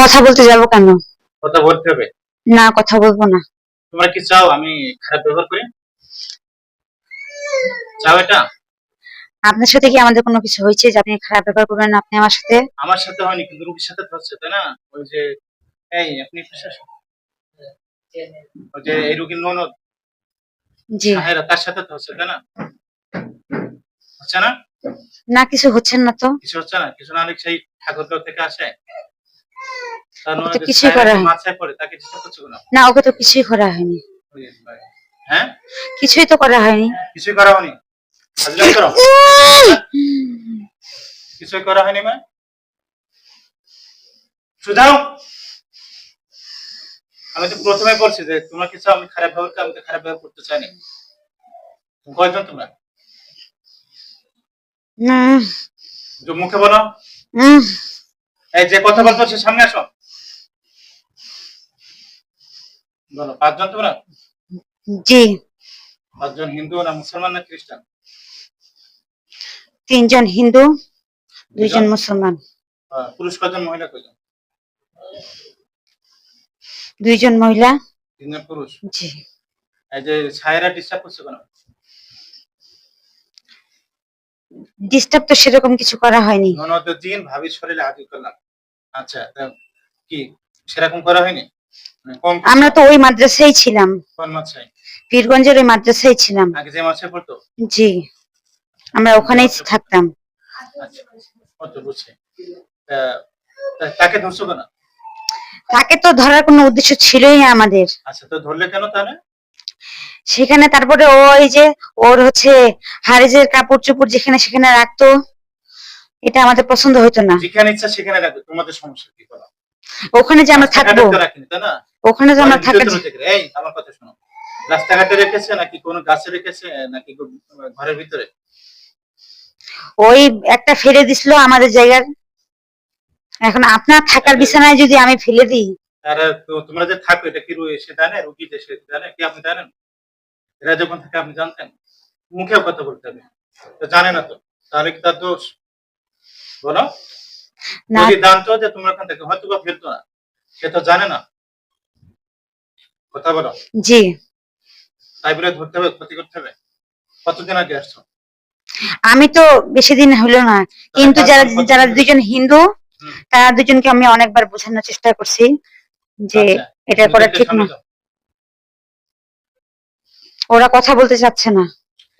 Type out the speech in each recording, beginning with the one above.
কথা বলতে যাব কেন? কথা বলতে হবে? না কথা বলব না। তোমরা কি চাও আমি খারাপ ব্যবহার করি? চাও এটা? আপনার সাথে কি আমাদের কোনো কিছু হয়েছে যে আপনি খারাপ ব্যবহার করবেন আপনি আমার সাথে? আমার সাথে হয়নি কিন্তু রুগীর সাথে তো হচ্ছে তাই না? ওই যে এই আপনি আসুন। ওই যে এই রুগীর ননদ জি। সাহেরা তার সাথে তো হচ্ছে তাই না? হচ্ছে না? না কিছু হচ্ছেন না তো। কিছু হচ্ছে না? কিছু না অনেক সেই ঠাকুরগাঁও থেকে আসে? ওকে তো কিছুই করা হয়নি। না? ওকে তো কিছুই করা হয়নি। হ্যাঁ? কিছুই তো করা হয়নি। কিছুই করা হয়নি। কিছুই করা হয়নি মা সুধাও আমি তো প্রথমে বলছি যে তোমরা কিছু আমি খারাপ ব্যবহার আমি তো খারাপ ব্যবহার করতে চাইনি। কয়জন তোমরা? মুখে বলো। এই যে কথা বলতো সে সামনে আসো বলো পাঁচজন তোমরা? জি। পাঁচজন হিন্দু না মুসলমান না খ্রিস্টান? তিনজন হিন্দু দুইজন মুসলমান। পুরুষ কজন মহিলা কজন দুইজন মহিলা। তিনজন পুরুষ? জি। এই যে ছায়েরা ডিস্টার্ব করছে কেন? ডিস্টার্ব তো সেরকম কিছু করা হয়নি। ননদ জিন ভাবির শরীরে হাজির করলাম। আচ্ছা কি সেরকম করা হয়নি? আমরা তো ওই মাদ্রাসায় ছিলাম। পীরগঞ্জের ওই মাদ্রাসায় ছিলাম। জি। আমরা ওখানেই থাকতাম। আচ্ছা। তা তা- তাকে তো ধরার কোনো উদ্দেশ্য ছিলই না আমাদের। আচ্ছা সেখানে তারপরে ওই যে ওর হচ্ছে হারিজের কাপড় চোপড় যেখানে সেখানে রাখতো এটা আমাদের পছন্দ হতো না। যেখানে ইচ্ছা সেখানে রাখবে তোমাদের সমস্যা কি ওখানে যে আমরা থাকব। ওখানে যে আমরা থাকার এই আমার কথা শোনো। রাস্তাঘাটে রেখেছে নাকি কোনো গাছে রেখেছে নাকি ঘরের ভিতরে? ওই একটা ফেলে দিছিল আমাদের জায়গার। এখন আপনার থাকার বিছানায় যদি আমি ফেলে দিই। তো তোমরা যে থাকো এটা কি সে জানে? রুগী যে সে জানে? কি আপনি জানেন? এরা যখন থাকে আপনি জানতেন? মুখেও কথা বলতে হবে। তো জানে না তো। তাহলে কি তার দোষ? বলো। না। যদি জানতো যে তোমরা ওখান থেকে হয়তো বা ফেলতো না। সে তো জানে না। কথা বলো। জি। তাই বলে ধরতে হবে ক্ষতি করতে হবে? কতদিন আগে আসছো? আমি তো বেশি দিন হলো না কিন্তু যারা যারা দুজন হিন্দু তারা দুজনকে আমি অনেকবার বোঝানোর চেষ্টা করছি যে আচ্ছা, এটা করা ঠিক না। ওরা কথা বলতে চাচ্ছে না।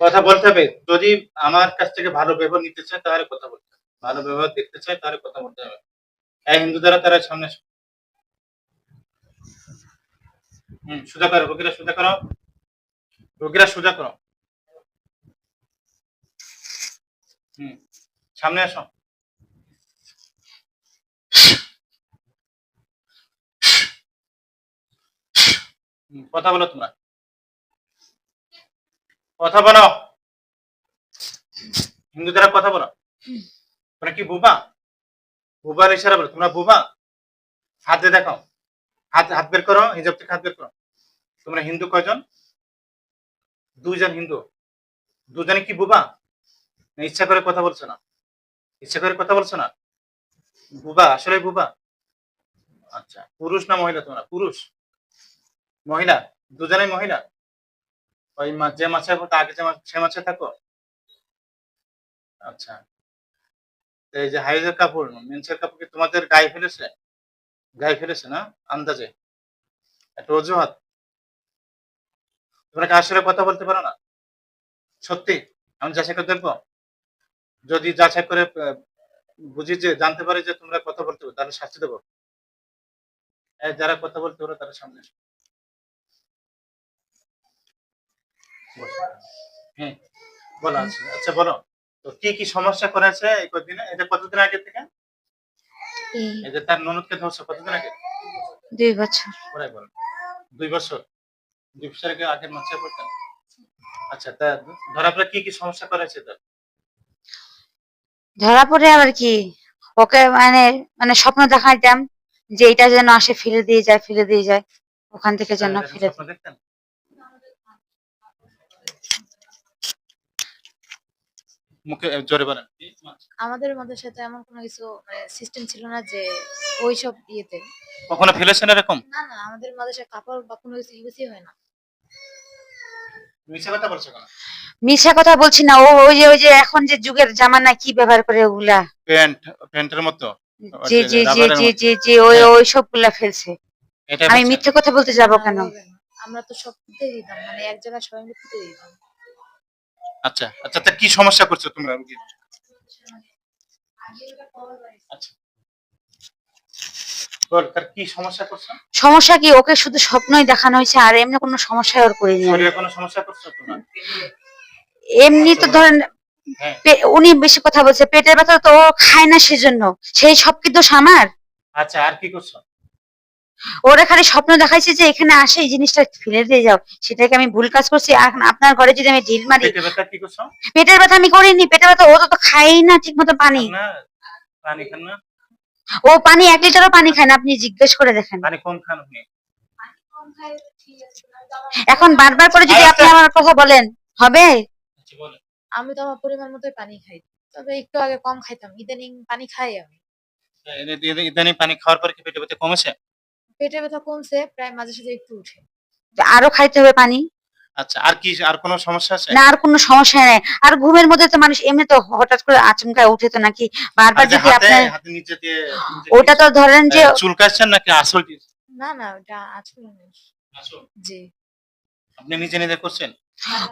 কথা বলতে হবে। যদি আমার কাছ থেকে ভালো ব্যবহার নিতে চায় তাহলে কথা বলতে হবে। ভালো ব্যবহার দেখতে চায় তাহলে কথা বলতে হবে। এই হিন্দু দ্বারা তারা সামনে আসো। সোজা করো, রোগীরা সোজা করো। রোগীরা সোজা করো। সামনে আসো। কথা বলো তোমরা। কথা বলো। হিন্দুদের কথা বলো। তোমরা কি বুবা? বুবার ইশারা বলো। তোমরা বুবা? হাত দেখাও। হাত হাত বের করো, হিজাব থেকে হাত বের করো। তোমরা হিন্দু কয়জন? দুইজন হিন্দু। দুজনে কি বুবা? না, ইচ্ছা করে কথা বলছো না? ইচ্ছা করে কথা বলছো না? বুবা, আসলে বুবা? আচ্ছা পুরুষ না মহিলা তোমরা? পুরুষ। মহিলা? দুজনেই মহিলা? ওই যে মাছে আগে যে সে মাছে থাকো? আচ্ছা। এই যে হাইজের কাপড়, মেন্সের কাপড় কি তোমাদের গায়ে ফেলেছে? গায়ে ফেলেছে না? আন্দাজে? একটা অজুহাত। তোমরা কি আসলে কথা বলতে পারো না? সত্যি? আমি যাচাই করে দেখব? যদি যাচাই করে বুঝি যে, জানতে পারি যে তোমরা কথা বলতে পারো, তাহলে শাস্তি দেবো। যারা কথা বলতে পারো, তারা সামনে। হ্যাঁ বলো আচ্ছা আচ্ছা বলো। তো কি কি সমস্যা করেছে এই কদিনে? এটা কতদিন আগে থেকে? এই যে তার ননদকে ধরছো কতদিন আগে? দুই বছর। ওরাই বলো। দুই বছর? দুই বছর আগে মাসে পড়তেন? আচ্ছা তা ধরা পড়ে কি কি সমস্যা করেছে তার? ধরা পড়ে আবার কি? ওকে মানে মানে স্বপ্ন দেখাইতাম যে এটা যেন আসে ফেলে দিয়ে যায় ফেলে দিয়ে যায়। ওখান থেকে যেন ফেলে দেখতেন? মুখে জোরে বলেন। আমাদের মাদ্রাসাতে এমন কোনো কিছু মানে সিস্টেম ছিল না যে ওইসব ইয়েতে। কখনো ফেলেছেন এরকম? না না আমাদের মাদ্রাসায় কাপড় বা কোনো কিছু ইউজই হয় না। মিশা কথা বলছো কেন? মিশা কথা বলছি না ও ওই যে ওই যে এখন যে যুগের জামানা কি ব্যবহার করে ওগুলা? প্যান্ট প্যান্টের মতো? জি জি জি জি জি যে ওই হ্যাঁ। ওই সবগুলা ফেলছে। আমি মিথ্যে কথা বলতে যাব কেন? আমরা তো সব দিতাম মানে এক জায়গায় সবাই মিলে দিতাম। আচ্ছা আচ্ছা তা কি সমস্যা করছ তোমরা রুগী? আচ্ছা। বল তার কি সমস্যা করছ? সমস্যা কি ওকে শুধু স্বপ্নই দেখানো হয়েছে আর এমনি কোনো সমস্যা ওর করিনি। শরীরে কোনো সমস্যা করছ তোমরা? এমনি তো ধরেন হ্যাঁ। উনি বেশি কথা বলছে পেটের ব্যথা তো ও খায় না সেজন্য সেই সব কি দোষ আমার? আচ্ছা আর কি করছ? ওরা খালি স্বপ্ন দেখাইছে যে এখানে আসে এই জিনিসটা ফেলে দিয়ে যাও। সেটাকে আমি ভুল কাজ করছি। এখন আপনার ঘরে যদি আমি ঢিল মারি পেটে ব্যথা কি করছ? পেটের ব্যথা আমি করিনি। পেটের ব্যথা ও তো তো খায়ই না ঠিক মতো পানি। খান না। পানি খান না? ও পানি এক লিটারও পানি খায় না। আপনি জিজ্ঞেস করে দেখেন। পানি কম খান আপনি? এখন বারবার করে যদি আপনি আমার কথা বলেন হবে? আচ্ছা আমি তো আমার পরিমাণ মতোই পানি খাই। তবে একটু আগে কম খাইতাম। ইদানিং পানি খাই আমি। ইদানিং পানি খাওয়ার পরে কি পেটে ব্যথা কমেছে? পেটের ব্যথা কমছে প্রায় মাঝে সাঝে একটু উঠে। আরও খাইতে হবে পানি? আচ্ছা আর কি আর কোনো সমস্যা আছে? না আর কোনো সমস্যা নেই। আর ঘুমের মধ্যে তো মানুষ এমনি তো হঠাৎ করে আচমকা উঠে তো নাকি? বারবার যদি হাতে আপনার হাতে নিচে দিয়ে ওটা তো ধরেন যে চুলকাচ্ছেন নাকি আসল কি? না না ওটা আসলে নেই। আসল? জি। আপনি নিজে নিজে করছেন?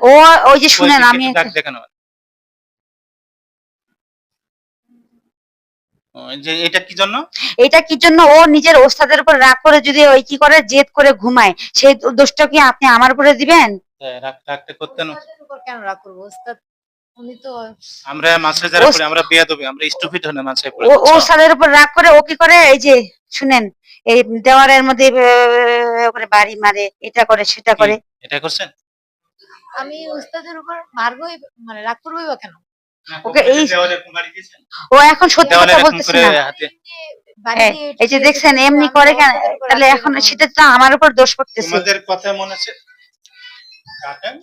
ও ওই যে শুনেন আমি যে এটা কি জন্য? এটা কি জন্য? ও নিজের ওস্তাদের উপর রাগ করে যদি ওই কি করে? জেদ করে ঘুমায়। সেই দোষটা কি আপনি আমার উপরে দিবেন? হ্যাঁ, রাগ রাখতে করতেন। কেন রাগ করব? ওস্তাদ আমরা মাছে যারা পড়ি আমরা বেয়া দেবে আমরা স্টুপিড হনে মাছে পড়ি। ও বুঝছ? ওস্তাদের উপর রাগ করে ও কি করে? এই যে শুনেন এই দেওয়ারের মধ্যে করে বাড়ি মারে এটা করে সেটা করে। এটা করছেন? আমি ওস্তাদের উপর মারবোই মানে রাগ করবোই বা কেন? ওকে এই-? ও এখন সত্যি কথা বলতেছে না। এই যে দেখছেন এমনি করে কেন? তাহলে এখন সেটা তো আমার উপর দোষ পড়তেছে। তোমাদের কথা মনে আছে? কাটেন।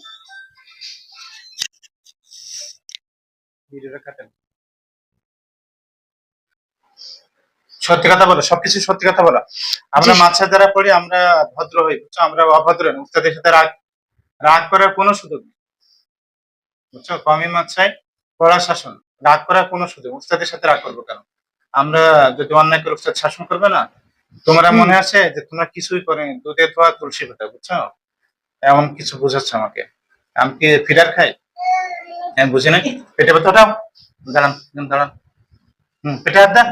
ভিডিওটা কাটেন। সত্যি কথা বলো সবকিছু সত্যি কথা বলো। আমরা। মাছের দ্বারা পড়ি আমরা ভদ্র হই বুঝছ? আমরা অভদ্র উস্তাদের সাথে রাগ রাগ করার কোনো সুযোগ নেই। বুঝছ? কমই মাছ চাই। কড়া শাসন রাগ করার কোনো সুযোগ উস্তাদের সাথে রাগ করব কেন? আমরা যদি অন্যায় করে উস্তাদ শাসন করবে না? তোমরা মনে আছে যে তোমরা কিছুই করেনি দুধে ধোয়া তুলসী পাতা বুঝছ? এমন কিছু বুঝাচ্ছে আমাকে। আমি কি ফিডার খাই? হ্যাঁ বুঝি না পেটে ব্যথা ওঠাও। দাঁড়ান দাঁড়ান হম পেটে হাত দেন।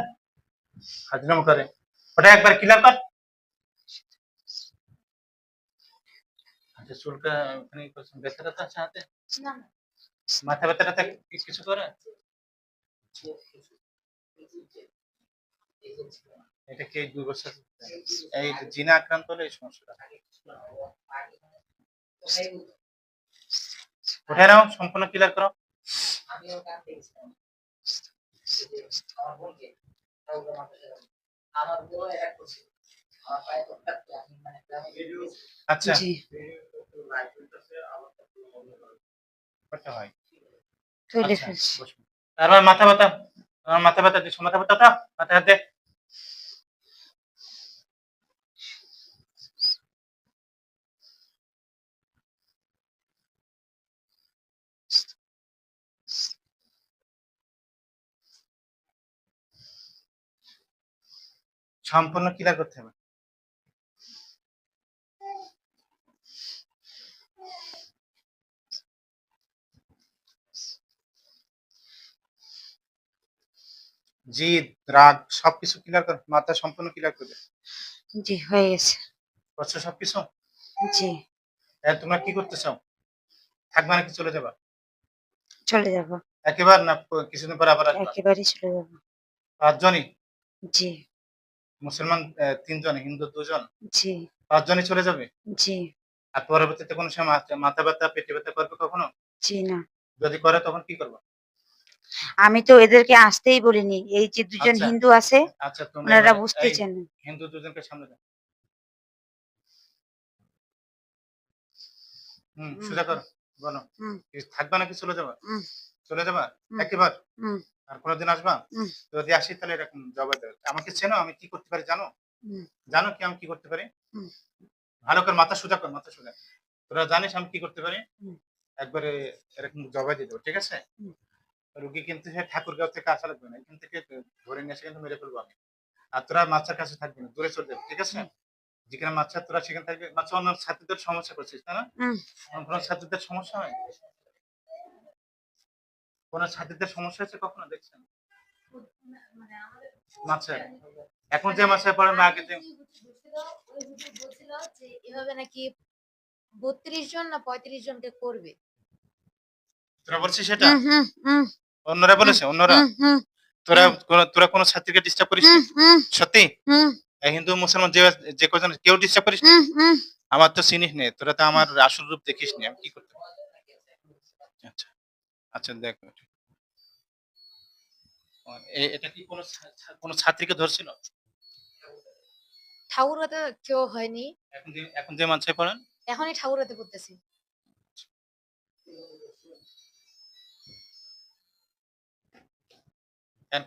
হাজরাম করে। ওটা একবার ক্লিয়ার কর। আচ্ছা চুলটা ওখানে ব্যথা আছে হাতে? না। মাথা ব্যথাটা থাকে? কিছু করে? এটা কি দুই বছর এই জিনা আক্রান্ত হলে এই সমস্যাটা উঠে নাও সম্পূর্ণ ক্লিয়ার করো। আচ্ছা জি করতে হয় আচ্ছা। তারপর মাথা ব্যথা। তোমার মাথা ব্যথা দিচ্ছ মাথা ব্যথাটা? মাথা হাত? সম্পূর্ণ ক্লিয়ার করতে হবে। জিদ রাগ সবকিছু ক্লিয়ার কর মাথা সম্পূর্ণ ক্লিয়ার করবে জি হয়ে গেছে। করছ সবকিছু? জি। তোমরা কি করতে চাও? থাকবে নাকি চলে যাবা? চলে যাব। একেবারে না কিছুদিন পরে আবার চলে যাব। পাঁচজনই? জি। মুসলমান তিনজন হিন্দু দুজন? জি। পাঁচজনই চলে যাবে? জি। আর পরবর্তীতে কোনো সময় মাথা- মাথা ব্যথা পেটে ব্যথা করবে কখনো? জি না। যদি করে তখন কি করব? আমি তো এদেরকে আসতেই বলিনি। এই যে দুজন আচ্ছা। হিন্দু আছে আচ্ছা ওনারা এবারে- বুঝতে এই, চান। হিন্দু দুজনকে সামনে হুম হুম, সোজা করো বলো। হুম। নাকি চলে যাবে? চলে যাবা? একবার? আর কোনোদিন আসবা? যদি আসি তাহলে এরকম জবাব দেবে। আমাকে চেনো আমি কি করতে পারি জানো? জানো কি আমি কি করতে পারি? ভালো করে মাথা সোজা কর মাথা সোজা। তোরা জানিস আমি কি করতে পারি। একবারে এরকম জবাব দিয়ে দেবো ঠিক আছে। রুগী কিন্তু সে ঠাকুরগাঁও থেকে আসা লাগবে না এখান থেকে ধরে নিয়ে এসে কিন্তু মেরে ফেলব আমি। আর তোরা মাছের কাছে থাকবি না দূরে চলে যাবে ঠিক আছে? যেখানে মাছের তোরা সেখানে থাকবে। মাছ অন্য ছাত্রীদের সমস্যা করছিস তাই না। কোনো ছাত্রীদের সমস্যা হয়? কোন ছাত্রীদের সমস্যা হচ্ছে কখনো দেখছেন? মাছের। এখন যে মাছের বা আগে যে বলছিল যে এভাবে নাকি বত্রিশ জন না পঁয়ত্রিশ জনকে করবে। তোরা বলছিস সেটা? অন্যরা বলেছে অন্যরা। তোরা তোরা কোনো ছাত্রীকে ডিস্টার্ব করিস সত্যি? হিন্দু মুসলমান যে যে কজন কেউ ডিস্টার্ব করিস। আমার তো চিনিস নে তোরা তো আমার আসল রূপ দেখিস নি আমি কি করতে আচ্ছা আচ্ছা দেখ। এটা কি কোনো ছাত্রীকে ধরছিল? ঠাকুরাতে কেউ হয়নি। এখন যে এখন যে মানুষে পড়েন? এখনই ঠাকুরাতে পড়তেছি।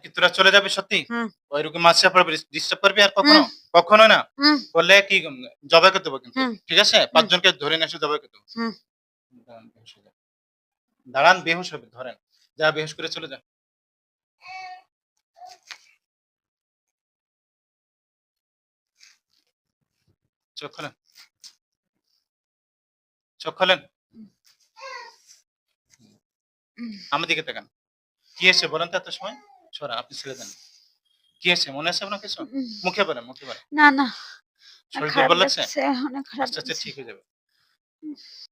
কি তোরা চলে যাবে সত্যি। ওই রকম পড়বে ডিস্টার্ব করবি আর কখনো? কখনো না। করলে কি জবাই করতে হবে কিন্তু। ঠিক আছে? পাঁচজনকে ধরে নিয়ে এসে জবাই করতে হবে। দাঁড়ান বেহুশ দাঁড়ান বেহুশ হবে। ধরেন। যা বেহুশ করে চলে যা। চোখ খোলেন। চোখ খোলেন। আমার দিকে তাকান। কি এসে বলেন তো এত সময়? সরা আপনি ছেড়ে দেন। কি আছে? মনে আছে আপনার কিছু? মুখে বলেন মুখে বলেন। না না। শরীর দুর্বল লাগছে? আচ্ছা আচ্ছা ঠিক হয়ে যাবে।